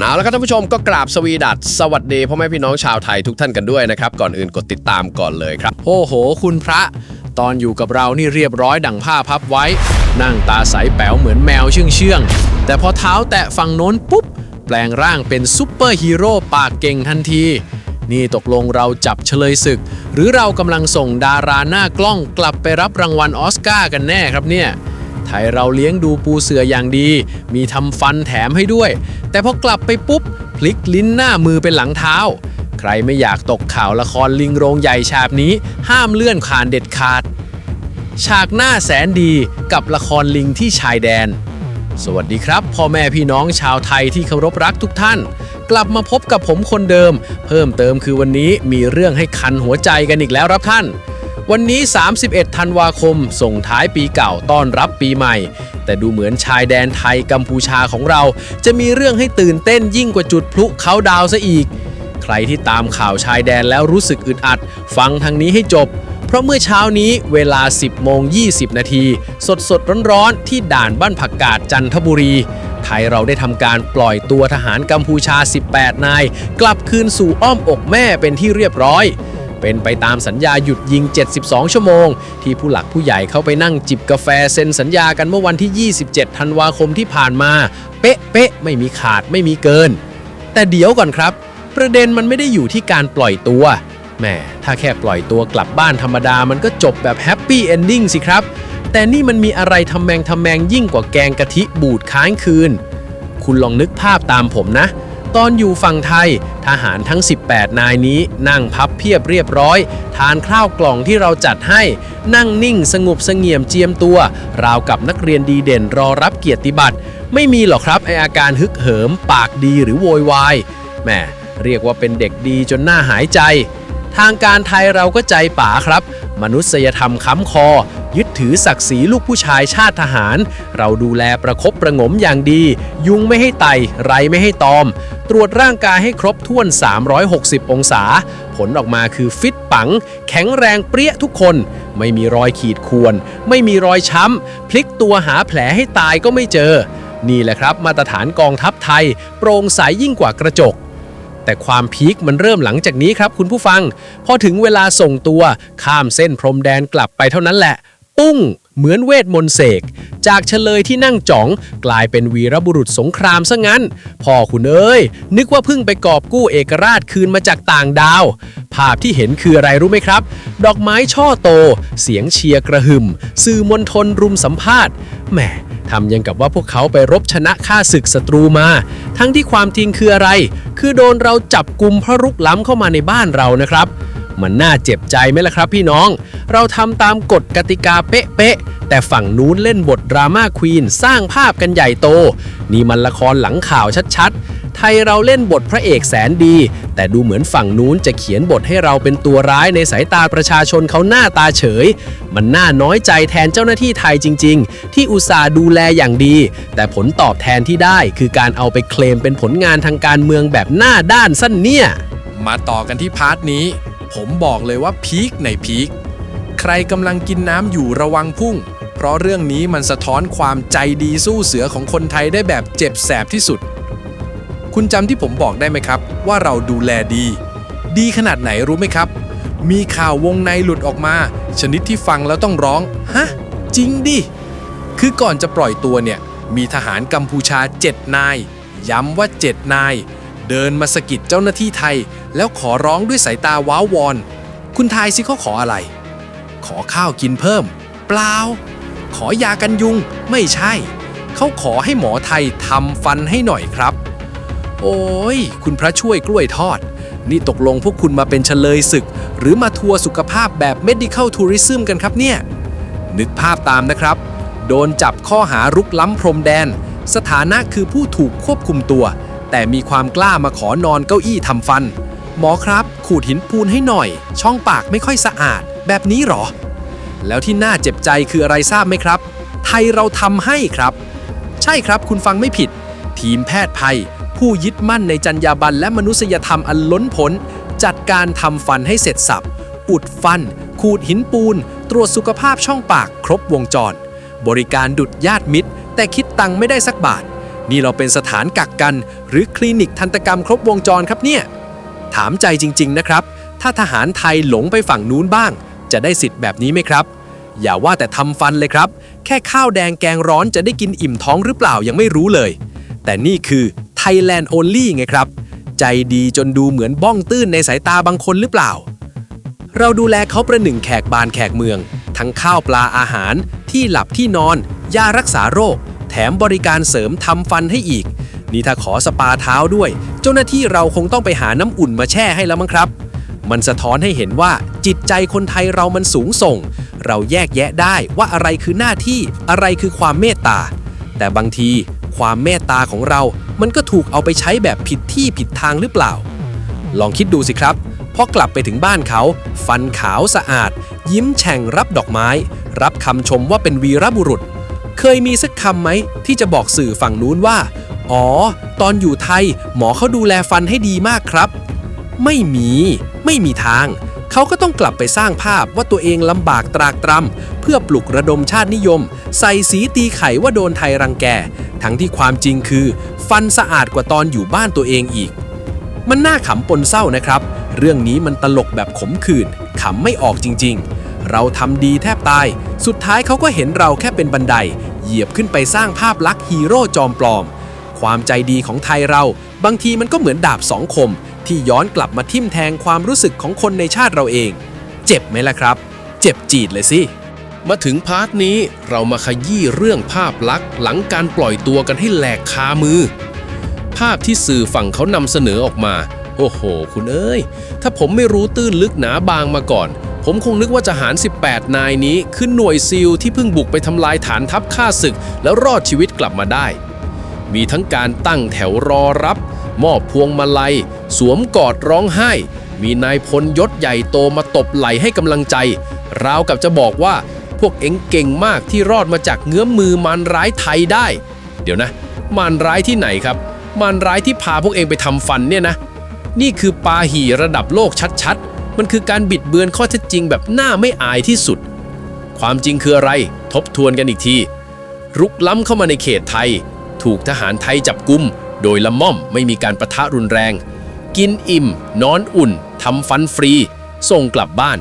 เอาแล้วครับท่านผู้ชมก็กราบสวีดัสสวัสดีพ่อแม่พี่น้องชาวไทยทุกท่านกันด้วยนะครับ ก่อนอื่นกดติดตามก่อนเลยครับ โอ้โห คุณพระ ตอนอยู่กับเรานี่เรียบร้อยดั่งผ้าพับไว้ นั่งตาใสแป๋วเหมือนแมวเชื่องเชื่องแต่พอเท้าแตะฝั่งโน้นปุ๊บ แปลงร่างเป็นซุปเปอร์ฮีโร่ปากเก่งทันที นี่ตกลงเราจับเฉลยศึก หรือเรากำลังส่งดาราหน้ากล้องกลับไปรับรางวัลออสการ์กันแน่ครับเนี่ย ไทยเราเลี้ยงดูปูเสืออย่างดี มีทำฟันแถมให้ด้วย แต่พอกลับไปปุ๊บ พลิกลิ้นหน้ามือเป็นหลังเท้า ใครไม่อยากตกข่าวละครลิงโรงใหญ่ฉากนี้ ห้ามเลื่อนขานเด็ดขาด ฉากหน้าแสนดีกับละครลิงที่ชายแดน สวัสดีครับ พ่อแม่พี่น้องชาวไทยที่เคารพรักทุกท่าน กลับมาพบกับผมคนเดิม เพิ่มเติมคือวันนี้มีเรื่องให้คันหัวใจกันอีกแล้วครับท่าน วันนี้ 31 ธันวาคม ส่งท้ายปีเก่าต้อนรับปีใหม่ แต่ดูเหมือนชายแดนไทยกัมพูชาของเรา จะมีเรื่องให้ตื่นเต้นยิ่งกว่าจุดพลุเขาดาวซะอีก ใครที่ตามข่าวชายแดนแล้วรู้สึกอึดอัด ฟังทางนี้ให้จบ เพราะเมื่อเช้านี้เวลา 10โมง20 นาที สดสดๆร้อนๆ ที่ด่านบ้านผักกาดจันทบุรีไทยเราได้ทำการปล่อยตัวทหารกัมพูชา 18 นาย กลับคืนสู่อ้อมอกแม่เป็นที่เรียบร้อย เป็นไปตามสัญญาหยุดยิง 72 ชั่วโมง ที่ผู้หลักผู้ใหญ่เข้าไปนั่งจิบกาแฟเซ็นสัญญากันเมื่อวันที่ 27 ธันวาคมที่ผ่านมา เป๊ะเป๊ะๆไม่มีขาดไม่มีเกิน แต่เดี๋ยวก่อนครับ ประเด็นมันไม่ได้อยู่ที่การปล่อยตัวแหมถ้าแค่ปล่อยตัวกลับบ้านธรรมดามันก็จบแบบแฮปปี้เอนดิ้งสิครับ แต่นี่มันมีอะไรทำแมงทำแมงยิ่งกว่าแกงกะทิบูดค้างคืน คุณลองนึกภาพตามผมนะ ตอนอยู่ฝั่งไทย ทหารทั้ง 18 นายนี้ นั่งพับเพียบเรียบร้อย ทานข้าวกล่องที่เราจัดให้ นั่งนิ่งสงบเสงี่ยมเจียมตัว ราวกับนักเรียนดีเด่นรอรับเกียรติบัตร ไม่มีหรอกครับไออาการฮึกเหิม ปากดีหรือโวยวายแหมเรียกว่าเป็นเด็กดีจนหน้าหายใจ ทางการไทยเราก็ใจป๋าครับ มนุษยธรรมค้ำคอ ยึดถือศักดิ์ศรีลูกผู้ชายชาติทหาร เราดูแลประคบประงมอย่างดี ยุงไม่ให้ไต ไรไม่ให้ตอม ตรวจร่างกายให้ครบถ้วน 360 องศา ผลออกมาคือฟิตปัง แข็งแรงเปรี้ยทุกคน ไม่มีรอยขีดข่วน ไม่มีรอยช้ำ พลิกตัวหาแผลให้ตายก็ไม่เจอ นี่แหละครับมาตรฐานกองทัพไทย โปร่งใสยยิ่งกว่ากระจก แต่ความพีคมันเริ่มหลังจากนี้ครับคุณผู้ฟัง พอถึงเวลาส่งตัวข้ามเส้นพรมแดนกลับไปเท่านั้นแหละ ปุ้ง เหมือนเวทมนต์เสก จากเฉลยที่นั่งจ๋อง กลายเป็นวีรบุรุษสงครามซะงั้น พ่อคุณเอ้ย นึกว่าเพิ่งไปกอบกู้เอกราชคืนมาจากต่างดาว ภาพที่เห็นคืออะไรรู้ไหมครับ ดอกไม้ช่อโต เสียงเชียร์กระหึ่ม สื่อมวลชนรุมสัมภาษณ์แหม ทำยังกับว่าพวกเขาไปรบชนะฆ่าศึกศัตรูมา ทั้งที่ความจริงคืออะไร คือโดนเราจับกลุ่มเพราะรุกล้ำเข้ามาในบ้านเรานะครับ มันน่าเจ็บใจไหมล่ะครับพี่น้อง เราทำตามกฎกติกาเป๊ะๆ แต่ฝั่งนู้นเล่นบทดราม่าควีนสร้างภาพกันใหญ่โต นี่มันละครหลังข่าวชัดๆ ไทยเราเล่นบทพระเอกแสนดี แต่ดูเหมือนฝั่งนู้นจะเขียนบทให้เราเป็นตัวร้ายในสายตาประชาชนเขาหน้าตาเฉย มันน่าน้อยใจแทนเจ้าหน้าที่ไทยจริง ๆ ที่อุตส่าห์ดูแลอย่างดี แต่ผลตอบแทนที่ได้คือการเอาไปเคลมเป็นผลงานทางการเมืองแบบหน้าด้านสั้นเนี่ย มาต่อกันที่พาร์ทนี้ ผมบอกเลยว่าพีคในพีคใครกำลังกินน้ำอยู่ระวังพุ่ง เพราะเรื่องนี้มันสะท้อนความใจดีสู้เสือของคนไทยได้แบบเจ็บแสบที่สุด คุณจำที่ผมบอกได้ไหมครับ ว่าเราดูแลดี ดีขนาดไหนรู้ไหมครับ มีข่าววงในหลุดออกมา ชนิดที่ฟังแล้วต้องร้อง ฮะ จริงดิ คือก่อนจะปล่อยตัวเนี่ย มีทหารกัมพูชา 7 นาย ย้ำว่า 7 นาย เดินมาสะกิดเจ้าหน้าที่ไทย แล้วขอร้องด้วยสายตาว้าววอน คุณทายสิเขาขออะไร ขอข้าวกินเพิ่ม เปล่า ขอยากันยุง ไม่ใช่ เขาขอให้หมอไทยทำฟันให้หน่อยครับ โอ้ย คุณพระช่วยกล้วยทอด นี่ตกลงพวกคุณมาเป็นเฉลยศึก หรือมาทัวร์สุขภาพแบบ medical tourism กันครับเนี่ย นึกภาพตามนะครับ โดนจับข้อหารุกล้ำพรมแดน สถานะคือผู้ถูกควบคุมตัว แต่มีความกล้ามาขอนอนเก้าอี้ทำฟัน หมอครับ ขูดหินปูนให้หน่อย ช่องปากไม่ค่อยสะอาด แบบนี้หรอ แล้วที่น่าเจ็บใจคืออะไรทราบไหมครับ ไทยเราทำให้ครับ ใช่ครับคุณฟังไม่ผิด ทีมแพทย์ภัย ผู้ยึดมั่นในจรรยาบรรณและมนุษยธรรมอันล้นพ้นจัดการทำฟันให้เสร็จสับ อุดฟัน ขูดหินปูน ตรวจสุขภาพช่องปากครบวงจร บริการดุดญาติมิตร แต่คิดตังค์ไม่ได้สักบาท นี่เราเป็นสถานกักกัน หรือคลินิกทันตกรรมครบวงจรครับเนี่ย ถามใจจริง ๆ นะครับ ถ้าทหารไทยหลงไปฝั่งนู้นบ้าง จะได้สิทธิ์แบบนี้ไหมครับ อย่าว่าแต่ทำฟันเลยครับ แค่ข้าวแดงแกงร้อนจะได้กินอิ่มท้องหรือเปล่ายังไม่รู้เลย แต่นี่คือ Thailand Only ไงครับ ใจดีจนดูเหมือนบ้องตื้นในสายตาบางคนหรือเปล่า เราดูแลเขาประหนึ่งแขกบานแขกเมือง ทั้งข้าวปลาอาหาร ที่หลับที่นอน ยารักษาโรค แถมบริการเสริมทำฟันให้อีก นี่ถ้าขอสปาเท้าด้วย เจ้าหน้าที่เราคงต้องไปหาน้ำอุ่นมาแช่ให้แล้วมั้งครับ มันสะท้อนให้เห็นว่าจิตใจคนไทยเรามันสูงส่ง เราแยกแยะได้ว่าอะไรคือหน้าที่อะไรคือความเมตตา แต่บางทีความเมตตาของเรา มันก็ถูกเอาไปใช้แบบผิดที่ผิดทางหรือเปล่า ลองคิดดูสิครับ พอกลับไปถึงบ้านเขา ฟันขาวสะอาด ยิ้มแฉ่งรับดอกไม้ รับคำชมว่าเป็นวีรบุรุษ เคยมีสักคำไหมที่จะบอกสื่อฝั่งนู้นว่า อ๋อ ตอนอยู่ไทย หมอเขาดูแลฟันให้ดีมากครับ ไม่มี ไม่มีทาง เขาก็ต้องกลับไปสร้างภาพว่าตัวเองลำบากตรากตรำเพื่อปลุกระดมชาตินิยม ใส่สีตีไข่ว่าโดนไทยรังแก ทั้งที่ความจริงคือ ฟันสะอาดกว่าตอนอยู่บ้านตัวเองอีก มันน่าขำปนเศร้านะครับ เรื่องนี้มันตลกแบบขมขื่นขำไม่ออกจริง ๆ เราทำดีแทบตาย สุดท้ายเขาก็เห็นเราแค่เป็นบันได เหยียบขึ้นไปสร้างภาพลักษณ์ฮีโร่จอมปลอม ความใจดีของไทยเรา บางทีมันก็เหมือนดาบสองคม ที่ย้อนกลับมาทิ่มแทงความรู้สึกของคนในชาติเราเอง เจ็บไหมล่ะครับ เจ็บจีดเลยสิ มาถึงพาร์ทนี้เรามาขยี้เรื่องภาพลักษณ์หลังการปล่อยตัวกันให้แหลกคามือ ภาพที่สื่อฝั่งเขานำเสนอออกมา โอ้โห คุณเอ้ย ถ้าผมไม่รู้ตื้นลึกหนาบางมาก่อน ผมคงนึกว่าทหาร 18 นายนี้คือหน่วยซีลที่เพิ่งบุกไปทำลายฐานทัพฆ่าศึก แล้วรอดชีวิตกลับมาได้ มีทั้งการตั้งแถวรอรับมอบพวงมาลัย สวมกอดร้องไห้ มีนายพลยศใหญ่โตมาตบไหลให้กำลังใจ ราวกับจะบอกว่าพวกเอ็งเก่งมากที่รอดมาจากเงื้อมมือมารร้ายไทยได้ เดี๋ยวนะ มารร้ายที่ไหนครับ มารร้ายที่พาพวกเองไปทำฟันเนี่ยนะ นี่คือปาหีระดับโลกชัดๆ มันคือการบิดเบือนข้อเท็จจริงแบบหน้าไม่อายที่สุด ความจริงคืออะไร ทบทวนกันอีกที รุกล้ำเข้ามาในเขตไทย ถูกทหารไทยจับกุม โดยละม่อมไม่มีการประทะรุนแรง กินอิ่ม นอนอุ่นทำฟันฟรี ส่งกลับบ้าน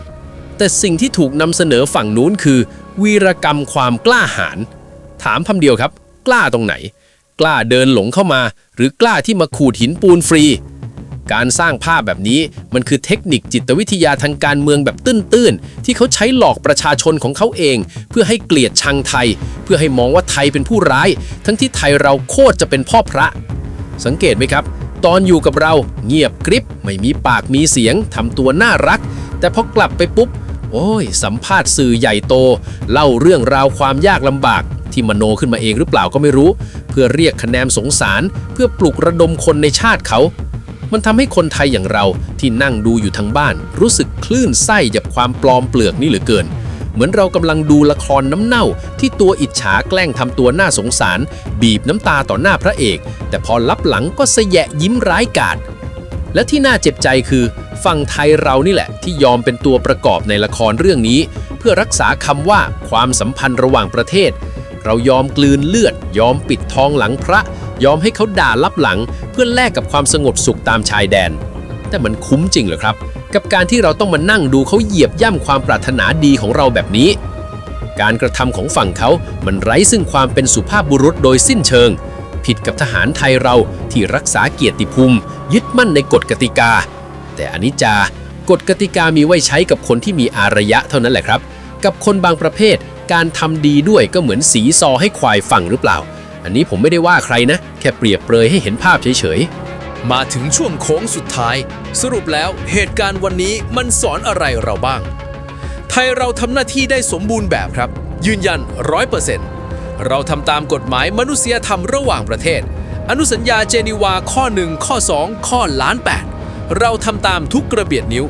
แต่สิ่งที่ถูกนำเสนอฝั่งนู้นคือ วีรกรรมความกล้าหาญถามคำเดียวครับ กล้าตรงไหน กล้าเดินหลงเข้ามา หรือกล้าที่มาขูดหินปูนฟรี การสร้างภาพแบบนี้มันคือเทคนิคจิตวิทยาทางการเมืองแบบตื้นๆ ที่เขาใช้หลอกประชาชนของเขาเอง เพื่อให้เกลียดชังไทย เพื่อให้มองว่าไทยเป็นผู้ร้าย ทั้งที่ไทยเราโคตรจะเป็นพ่อพระ สังเกตไหมครับ ตอนอยู่กับเราเงียบกริบไม่มีปากมีเสียงทำตัวน่ารัก แต่พอกลับไปปุ๊บ โอ้ย สัมภาษณ์สื่อใหญ่โต เล่าเรื่องราวความยากลำบาก ที่มโนขึ้นมาเองหรือเปล่าก็ไม่รู้ เพื่อเรียกคะแนนสงสาร เพื่อปลุกระดมคนในชาติเขา มันทำให้คนไทยอย่างเราที่นั่งดูอยู่ทางบ้าน รู้สึกคลื่นไส้กับความปลอมเปลือกนี่เหลือเกิน เหมือนเรากำลังดูละครน้ำเน่า ที่ตัวอิจฉาแกล้งทำตัวน่าสงสาร บีบน้ำตาต่อหน้าพระเอก แต่พอลับหลังก็สแยะยิ้มร้ายกาจและที่น่าเจ็บใจคือ ฝั่งไทยเรานี่แหละ ที่ยอมเป็นตัวประกอบในละครเรื่องนี้ เพื่อรักษาคำว่าความสัมพันธ์ระหว่างประเทศ เรายอมกลืนเลือด ยอมปิดทองหลังพระ ยอมให้เขาด่าลับหลัง เพื่อแลกกับความสงบสุขตามชายแดน แต่มันคุ้มจริงเหรอครับ กับการที่เราต้องมานั่งดูเขาเหยียบย่ำความปรารถนาดีของเราแบบนี้ การกระทำของฝั่งเขามันไร้ซึ่งความเป็นสุภาพบุรุษโดยสิ้นเชิง ผิดกับทหารไทยเราที่รักษาเกียรติภูมิ ยึดมั่นในกฎกติกา แต่อันนี้จากฎกติกามีไว้ใช้กับคนที่มีอารยะเท่านั้นแหละครับ กับคนบางประเภท การทำดีด้วยก็เหมือนสีซอให้ควายฟังหรือเปล่า อันนี้ผมไม่ได้ว่าใครนะ แค่เปรียบเปรยให้เห็นภาพเฉยๆ มาถึงช่วงโค้งสุดท้าย สรุปแล้วเหตุการณ์วันนี้มันสอนอะไรเราบ้าง ไทยเราทำหน้าที่ได้สมบูรณ์แบบครับ ยืนยัน100%เราทำตามกฎหมายมนุษยธรรมระหว่างประเทศ อนุสัญญาเจนีวาข้อ 1 ข้อ 2 ข้อล้าน 8 เราทำตามทุกกระเบียดนิ้ว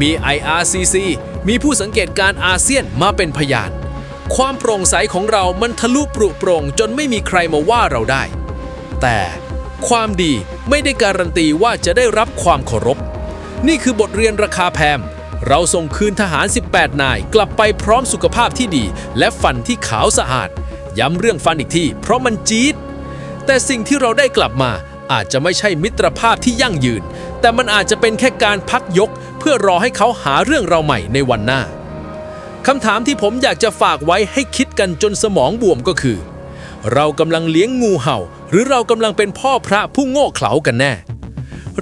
มี IRCC มีผู้สังเกตการอาเซียนมาเป็นพยาน ความโปร่งใสของเรามันทะลุปรุโปร่งจนไม่มีใครมาว่าเราได้ แต่ ความดีไม่ได้การันตีว่าจะได้รับความเคารพ นี่คือบทเรียนราคาแพงเราส่งคืนทหาร 18 นาย กลับไปพร้อมสุขภาพที่ดี และฟันที่ขาวสะอาด ย้ำเรื่องฟันอีกทีเพราะมันจี๊ด แต่สิ่งที่เราได้กลับมาอาจจะไม่ใช่มิตรภาพที่ยั่งยืน แต่มันอาจจะเป็นแค่การพักยก เพื่อรอให้เขาหาเรื่องเราใหม่ในวันหน้าคำถามที่ผมอยากจะฝากไว้ให้คิดกันจนสมองบวมก็คือ เรากำลังเลี้ยงงูเห่า หรือเรากำลังเป็นพ่อพระผู้โง่เขลากันแน่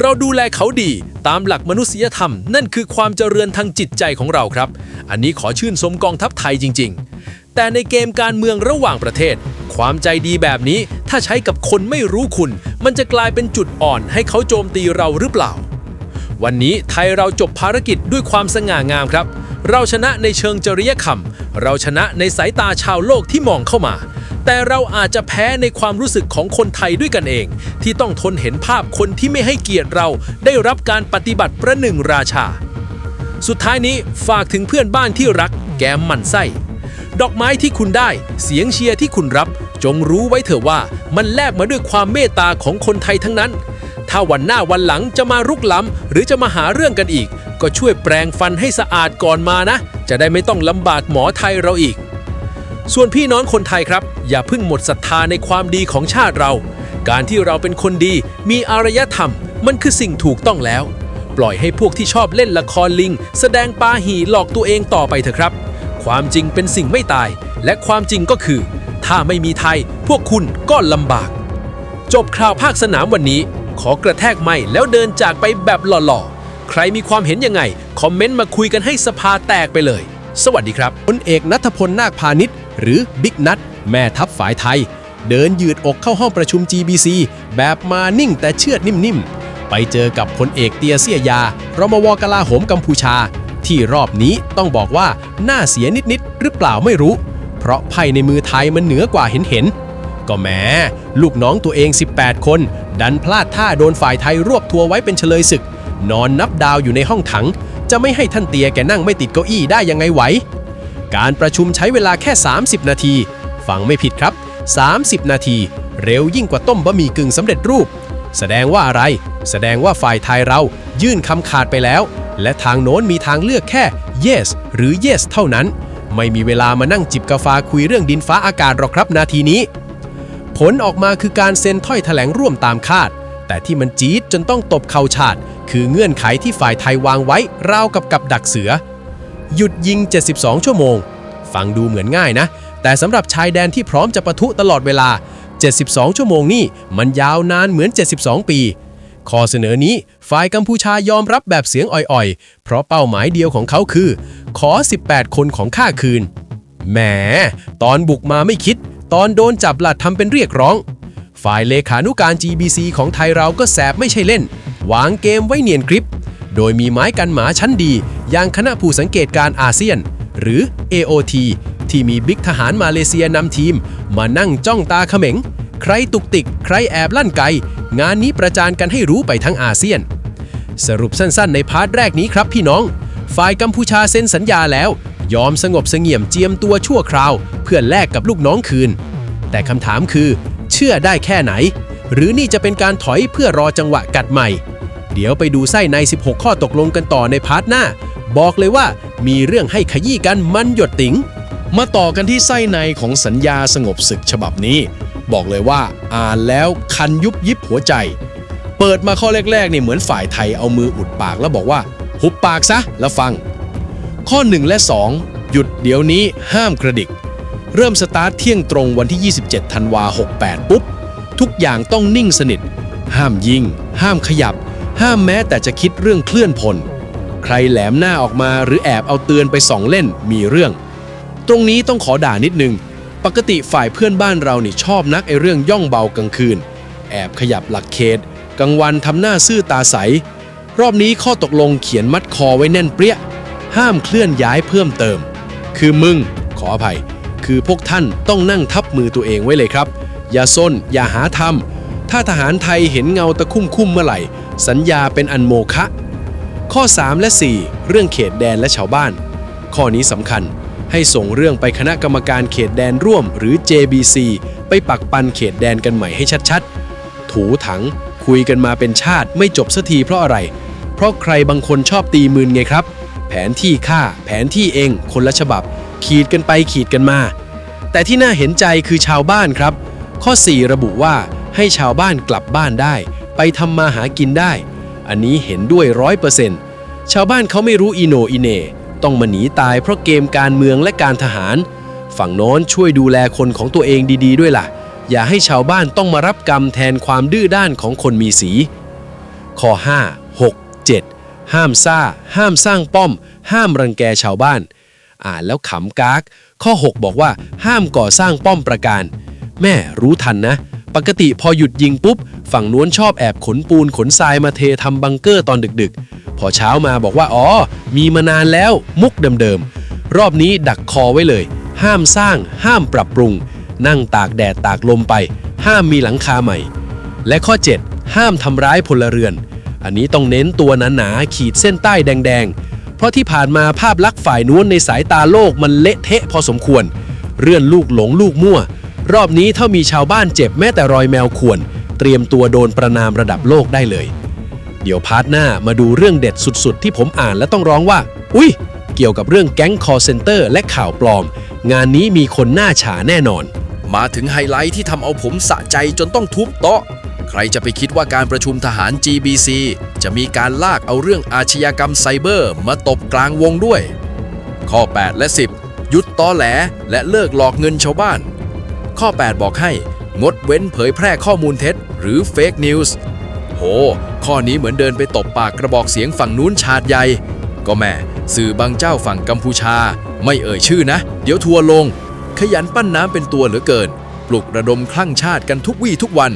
เราดูแลเขาดีตามหลักมนุษยธรรม นั่นคือความเจริญทางจิตใจของเราครับ อันนี้ขอชื่นชมกองทัพไทยจริง ๆ แต่ในเกมการเมืองระหว่างประเทศ ความใจดีแบบนี้ถ้าใช้กับคนไม่รู้คุณ มันจะกลายเป็นจุดอ่อนให้เขาโจมตีเราหรือเปล่า วันนี้ไทยเราจบภารกิจด้วยความสง่างามครับ เราชนะในเชิงจริยธรรม เราชนะในสายตาชาวโลกที่มองเข้ามา แต่เราอาจจะแพ้ในความรู้สึกของคนไทยด้วยกันเอง ที่ต้องทนเห็นภาพคนที่ไม่ให้เกียรติเราได้รับการปฏิบัติประหนึ่งราชา สุดท้ายนี้ฝากถึงเพื่อนบ้านที่รัก แกมหมันไส้ ดอกไม้ที่คุณได้ เสียงเชียร์ที่คุณรับ จงรู้ไว้เถอะว่ามันแลกมาด้วยความเมตตาของคนไทยทั้งนั้น ถ้าวันหน้าวันหลังจะมารุกล้ำหรือจะมาหาเรื่องกันอีก ก็ช่วยแปรงฟันให้สะอาดก่อนมานะ จะได้ไม่ต้องลำบากหมอไทยเราอีก ส่วนพี่น้องคนไทยครับ อย่าเพิ่งหมดศรัทธาในความดีของชาติเรา การที่เราเป็นคนดีมีอารยธรรม มันคือสิ่งถูกต้องแล้ว ปล่อยให้พวกที่ชอบเล่นละครลิง แสดงปาหีหลอกตัวเองต่อไปเถอะครับ ความจริงเป็นสิ่งไม่ตาย และความจริงก็คือ ถ้าไม่มีไทย พวกคุณก็ลำบาก จบข่าวภาคสนามวันนี้ ขอกระแทกไม่แล้วเดินจากไปแบบหล่อๆใครมีความเห็นยังไงคอมเมนต์มาคุยกันให้สภาแตกไปเลย สวัสดีครับพลเอกนัทพลนาคพาณิชย์ หรือบิ๊กนัทแม่ทัพฝ่ายไทย เดินยืดอกเข้าห้องประชุม GBC แบบมานิ่งแต่เชือดนิ่มๆ ไปเจอกับพลเอกเตียเสียยารมวกลาโหมกัมพูชา ที่รอบนี้ต้องบอกว่าน่าเสียนิดๆ หรือเปล่าไม่รู้ เพราะไพ่ในมือไทยมันเหนือกว่าเห็นๆ ก็แหมลูกน้องตัวเอง 18 คน ดันพลาดท่าโดนฝ่ายไทยรวบทัวไว้เป็นเฉลยศึก นอนนับดาวอยู่ในห้องถัง จะไม่ให้ท่านเตียแกนั่งไม่ติดเก้าอี้ได้ยังไงไหว การประชุมใช้เวลาแค่ 30 นาที ฟังไม่ผิดครับ 30 นาที เร็วยิ่งกว่าต้มบะหมี่กึ่งสำเร็จรูป แสดงว่าอะไร แสดงว่าฝ่ายไทยเรายื่นคำขาดไปแล้ว และทางโน้นมีทางเลือกแค่ yes หรือ yes เท่านั้น ไม่มีเวลามานั่งจิบกาแฟคุยเรื่องดินฟ้าอากาศหรอกครับนาทีนี้ ผลออกมาคือการเซ็นถ้อยแถลงร่วมตามคาด แต่ที่มันจี๊ดจนต้องตบเข่าฉาด คือเงื่อนไขที่ฝ่ายไทยวางไว้ราวกับกับดักเสือ หยุดยิง 72 ชั่วโมง ฟังดูเหมือนง่ายนะ แต่สำหรับชายแดนที่พร้อมจะปะทุตลอดเวลา 72 ชั่วโมงนี่มันยาวนานเหมือน 72 ปี ข้อเสนอนี้ฝ่ายกัมพูชายอมรับแบบเสียงอ่อยๆ เพราะเป้าหมายเดียวของเขาคือ ขอ 18 คนของข้าคืน แหม ตอนบุกมาไม่คิด ตอนโดนจับหลัดทำเป็นเรียกร้อง ฝ่ายเลขานุการ GBC ของไทยเราก็แสบไม่ใช่เล่น วางเกมไว้เนียนกริป โดยมีไม้กันหมาชั้นดี อย่างคณะผู้สังเกตการอาเซียน หรือ AOT ที่มีบิ๊กทหารมาเลเซียนำทีม มานั่งจ้องตาเขม็ง ใครตุกติก ใครแอบลั่นไก งานนี้ประจานกันให้รู้ไปทั้งอาเซียน สรุปสั้นๆ ในพาร์ทแรกนี้ครับพี่น้อง ฝ่ายกัมพูชาเซ็นสัญญาแล้ว ยอมสงบเสงี่ยมเจียมตัวชั่วคราว เพื่อแลกกับลูกน้องคืน แต่คำถามคือ เชื่อได้แค่ไหน หรือนี่จะเป็นการถอยเพื่อรอจังหวะกัดใหม่ เดี๋ยวไปดูไส้ใน 16 ข้อตกลงกันต่อในพาร์ทหน้า บอกเลยว่ามีเรื่องให้ขยี้กันมันหยดติ๋งมาต่อกันที่ไส้ในของสัญญาสงบศึกฉบับนี้ บอกเลยว่าอ่านแล้วคันยุบยิบหัวใจ เปิดมาข้อแรกๆเนี่ยเหมือนฝ่ายไทยเอามืออุดปากแล้วบอกว่า หุบปากซะแล้วฟัง ข้อ 1 และ 2 หยุดเดี๋ยวนี้ห้ามกระดิก เริ่มสตาร์ทเที่ยงตรงวันที่ 27 ธันวา68 ปุ๊บ ทุกอย่างต้องนิ่งสนิท ห้ามยิง ห้ามขยับ ห้ามแม้แต่จะคิดเรื่องเคลื่อนพล ใครแหลมหน้าออกมาหรือแอบเอาเตือนไปส่องเล่นมีเรื่อง ตรงนี้ต้องขอด่านิดนึง ปกติฝ่ายเพื่อนบ้านเรานี่ชอบนักไอเรื่องย่องเบากลางคืน แอบขยับหลักเขตกลางวันทำหน้าซื่อตาใส รอบนี้ข้อตกลงเขียนมัดคอไว้แน่นเปรี้ย ห้ามเคลื่อนย้ายเพิ่มเติม คือมึง ขออภัย คือพวกท่านต้องนั่งทับมือตัวเองไว้เลยครับ อย่าซนอย่าหาทำถ้าทหารไทยเห็นเงาตะคุ่มคุ่มเมื่อไหร่ สัญญาเป็นอันโมคะข้อ 3 และ 4 เรื่องเขตแดนและชาวบ้าน ข้อนี้สำคัญให้ส่งเรื่องไปคณะกรรมการเขตแดนร่วมหรือ JBC ไปปักปันเขตแดนกันใหม่ให้ชัดๆ ถูถังคุยกันมาเป็นชาติไม่จบสักทีเพราะอะไร เพราะใครบางคนชอบตีมืนไงครับ แผนที่ค่า แผนที่เองคนละฉบับ ขีดกันไปขีดกันมา แต่ที่น่าเห็นใจคือชาวบ้านครับ ข้อ 4 ระบุว่าให้ชาวบ้านกลับบ้านได้ ไปทำมาหากินได้ อันนี้เห็นด้วยร้อยเปอร์เซ็นต์ชาวบ้านเขาไม่รู้อีโนอีเน ต้องมาหนีตายเพราะเกมการเมืองและการทหาร ฝั่งโน้นช่วยดูแลคนของตัวเองดี ๆ ด้วยล่ะ อย่าให้ชาวบ้านต้องมารับกรรมแทนความดื้อด้านของคนมีสี ข้อ 5 6 7 ห้ามซ่า ห้ามสร้างป้อม ห้ามรังแกชาวบ้าน อ่านแล้วขำกาก ข้อ 6 บอกว่า ห้ามก่อสร้างป้อมประการ แม่รู้ทันนะ ปกติพอหยุดยิงปุ๊บ ฝั่งนู้นชอบแอบขนปูนขนทรายมาเททำบังเกอร์ตอนดึกๆ พอเช้ามาบอกว่าอ๋อ มีมานานแล้วมุกเดิมๆ รอบนี้ดักคอไว้เลย ห้ามสร้าง ห้ามปรับปรุง นั่งตากแดดตากลมไป ห้ามมีหลังคาใหม่ และข้อ 7 ห้ามทำร้ายพลเรือน อันนี้ต้องเน้นตัวหนาๆขีดเส้นใต้แดงๆ เพราะที่ผ่านมาภาพลักษณ์ฝ่ายนู้นในสายตาโลกมันเละเทะพอสมควร เรื่อนลูกหลงลูกมั่ว รอบนี้ถ้ามีชาวบ้านเจ็บแม้แต่รอยแมวข่วน เตรียมตัวโดนประนามระดับโลกได้เลย เดี๋ยวพาร์ทหน้ามาดูเรื่องเด็ดสุดๆ ที่ผมอ่านและต้องร้องว่า อุ้ยเกี่ยวกับเรื่องแก๊งคอร์เซนเตอร์และข่าวปลอม งานนี้มีคนหน้าฉาแน่นอน มาถึงไฮไลท์ที่ทำเอาผมสะใจจนต้องทุบโต๊ะ ใครจะไปคิดว่าการประชุมทหาร GBC จะมีการลากเอาเรื่องอาชญากรรมไซเบอร์ มาตบกลางวงด้วย ข้อ 8 และ 10หยุดตอแหลและเลิกหลอกเงินชาวบ้าน ข้อ 8 บอกให้ งดเว้นเผยแพร่ข้อมูลเท็จ หรือ Fake News โห ข้อนี้เหมือนเดินไปตบปากกระบอกเสียงฝั่งนู้นชาดใหญ่ ก็แม่สื่อบางเจ้าฝั่งกัมพูชา ไม่เอ่ยชื่อนะ เดี๋ยวทัวลง ขยันปั้นน้ำเป็นตัวเหลือเกิน ปลุกระดมคลั่งชาติกันทุกวี่ทุกวัน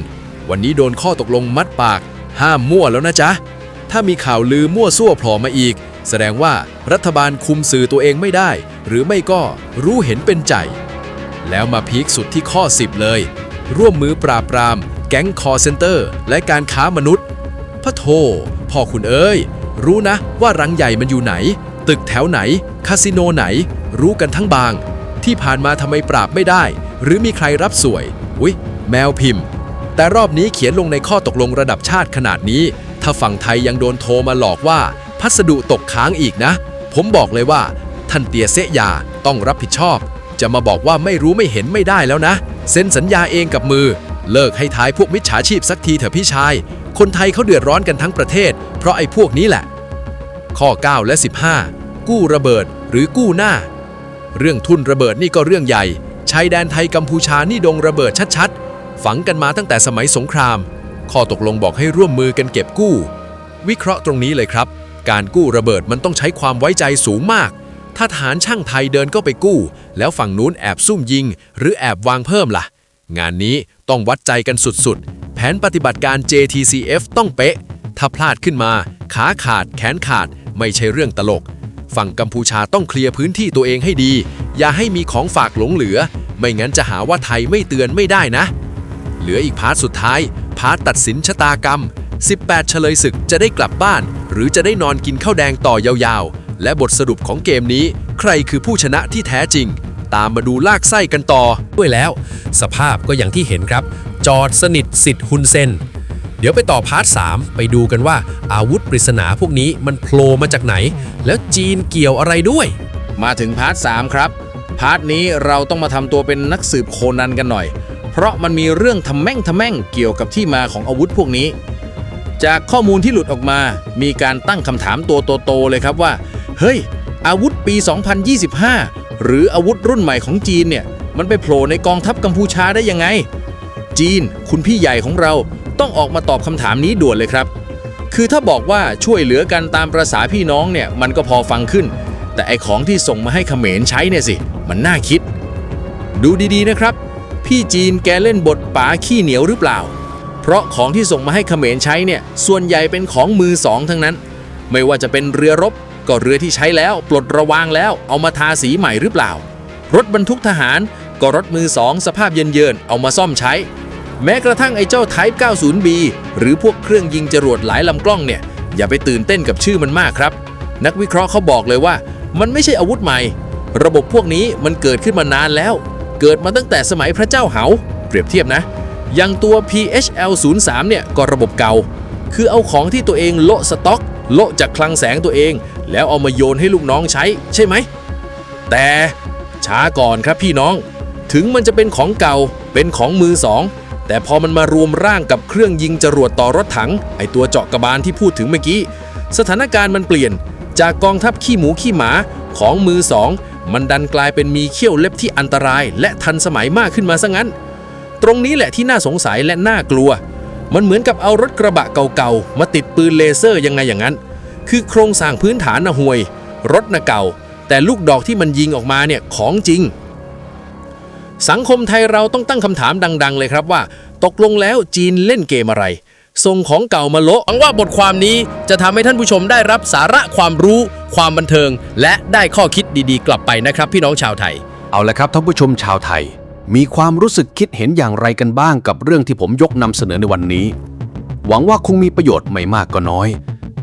วันนี้โดนข้อตกลงมัดปาก ห้ามมั่วแล้วนะจ๊ะ ถ้ามีข่าวลือมั่วซั่วโผล่มาอีก แสดงว่ารัฐบาลคุมสื่อตัวเองไม่ได้ หรือไม่ก็รู้เห็นเป็นใจ แล้วมาพีคสุดที่ข้อ 10 เลย ร่วมมือปราบปราม แก๊งคอเซนเตอร์ และการค้ามนุษย์พะโท พ่อคุณเอ้ย รู้นะว่ารังใหญ่มันอยู่ไหน ตึกแถวไหน คาสิโนไหน รู้กันทั้งบาง ที่ผ่านมาทำไมปราบไม่ได้ หรือมีใครรับสวย อุ๊ย แมวพิมพ์ แต่รอบนี้เขียนลงในข้อตกลงระดับชาติขนาดนี้ ถ้าฝั่งไทยยังโดนโทรมาหลอกว่า พัสดุตกค้างอีกนะ ผมบอกเลยว่า ท่านเตียเสยยาต้องรับผิดชอบ จะมาบอกว่าไม่รู้ไม่เห็นไม่ได้แล้วนะ เซ็นสัญญาเองกับมือ เลิกให้ท้ายพวกมิจฉาชีพสักทีเถอะพี่ชาย คนไทยเขาเดือดร้อนกันทั้งประเทศ เพราะไอ้พวกนี้แหละ ข้อ 9 และ 15 กู้ระเบิดหรือกู้หน้า เรื่องทุนระเบิดนี่ก็เรื่องใหญ่ชายแดนไทยกัมพูชานี่ดงระเบิดชัดๆ ฝังกันมาตั้งแต่สมัยสงคราม ข้อตกลงบอกให้ร่วมมือกันเก็บกู้ วิเคราะห์ตรงนี้เลยครับ การกู้ระเบิดมันต้องใช้ความไว้ใจสูงมาก ถ้าทหารช่างไทยเดินก็ไปกู้ แล้วฝั่งนู้นแอบซุ่มยิง หรือแอบวางเพิ่มล่ะ งานนี้ต้องวัดใจกันสุดๆ แผนปฏิบัติการ JTCF ต้องเป๊ะ ถ้าพลาดขึ้นมา ขาขาดแขนขาด ไม่ใช่เรื่องตลก ฝั่งกัมพูชาต้องเคลียร์พื้นที่ตัวเองให้ดี อย่าให้มีของฝากหลงเหลือ ไม่งั้นจะหาว่าไทยไม่เตือนไม่ได้นะ เหลืออีกพาร์ทสุดท้าย พาร์ทตัดสินชะตากรรม 18 เฉลยศึกจะได้กลับบ้าน หรือจะได้นอนกินข้าวแดงต่อยาวๆ และบทสรุปของเกมนี้ ใครคือผู้ชนะที่แท้จริง ตามมาดูลากไส้กันต่อ ด้วยแล้ว สภาพก็อย่างที่เห็นครับ จอดสนิทสิทธิ์ฮุนเซน เดี๋ยวไปต่อพาร์ท 3 ไปดูกันว่า อาวุธปริศนาพวกนี้มันโผล่มาจากไหน แล้วจีนเกี่ยวอะไรด้วย มาถึงพาร์ท 3 ครับ พาร์ทนี้เราต้องมาทำตัวเป็นนักสืบโคนันกันหน่อย เพราะมันมีเรื่องทำแม่งทำแม่งเกี่ยวกับที่มาของอาวุธพวกนี้จากข้อมูลที่หลุดออกมา มีการตั้งคำถามตัวโตๆเลยครับว่า เฮ้ย อาวุธปี 2025 หรืออาวุธรุ่นใหม่ของจีนเนี่ย มันไปโผล่ในกองทัพกัมพูชาได้ยังไง จีน คุณพี่ใหญ่ของเราต้องออกมาตอบคำถามนี้ด่วนเลยครับ คือถ้าบอกว่าช่วยเหลือกันตามประษาพี่น้องเนี่ย มันก็พอฟังขึ้น แต่ไอของที่ส่งมาให้เขมรใช้เนี่ยสิ มันน่าคิด ดูดีๆนะครับ พี่จีนแกเล่นบทป๋าขี้เหนียวหรือเปล่า เพราะของที่ส่งมาให้เขมรใช้เนี่ย ส่วนใหญ่เป็นของมือสองทั้งนั้น ไม่ว่าจะเป็นเรือรบ ก็เรือที่ใช้แล้วปลดระวางแล้วเอามาทาสีใหม่หรือเปล่า รถบรรทุกทหารก็รถมือสองสภาพเยินๆเอามาซ่อมใช้ แม้กระทั่งไอ้เจ้า Type 90B หรือพวกเครื่องยิงจรวดหลายลำกล้องเนี่ย อย่าไปตื่นเต้นกับชื่อมันมากครับ นักวิเคราะห์เขาบอกเลยว่า มันไม่ใช่อาวุธใหม่ ระบบพวกนี้มันเกิดขึ้นมานานแล้ว เกิดมาตั้งแต่สมัยพระเจ้าเหา เปรียบเทียบนะอย่างตัว PHL 0 3เนี่ยก็ระบบเก่า คือเอาของที่ตัวเองโละสต็อก โละจากคลังแสงตัวเอง แล้วเอามาโยนให้ลูกน้องใช้ใช่ไหม แต่ช้าก่อนครับพี่น้อง ถึงมันจะเป็นของเก่าเป็นของมือสองแต่พอมันมารวมร่างกับเครื่องยิงจรวดต่อรถถัง ไอตัวเจาะกระบาลที่พูดถึงเมื่อกี้ สถานการณ์มันเปลี่ยน จากกองทัพขี้หมูขี้หมาของมือสองมันดันกลายเป็นมีเขี้ยวเล็บที่อันตราย และทันสมัยมากขึ้นมาซะงั้น ตรงนี้แหละที่น่าสงสัยและน่ากลัว มันเหมือนกับเอารถกระบะเก่าๆมาติดปืนเลเซอร์ยังไงอย่างนั้น คือโครงสร้างพื้นฐานนะห่วย รถนะเก่า แต่ลูกดอกที่มันยิงออกมาเนี่ยของจริง สังคมไทยเราต้องตั้งคำถามดัง ๆ เลยครับว่า ตกลงแล้วจีนเล่นเกมอะไรส่งของเก่ามาโละหวังว่าบทความนี้จะทำให้ท่านผู้ชมได้รับสาระความรู้ ความบันเทิง และได้ข้อคิดดีๆ กลับไปนะครับ พี่น้องชาวไทย เอาละครับท่านผู้ชมชาวไทย มีความรู้สึกคิดเห็นอย่างไรกันบ้างกับเรื่องที่ผมยกนำเสนอในวันนี้ หวังว่าคงมีประโยชน์ไม่มากก็น้อย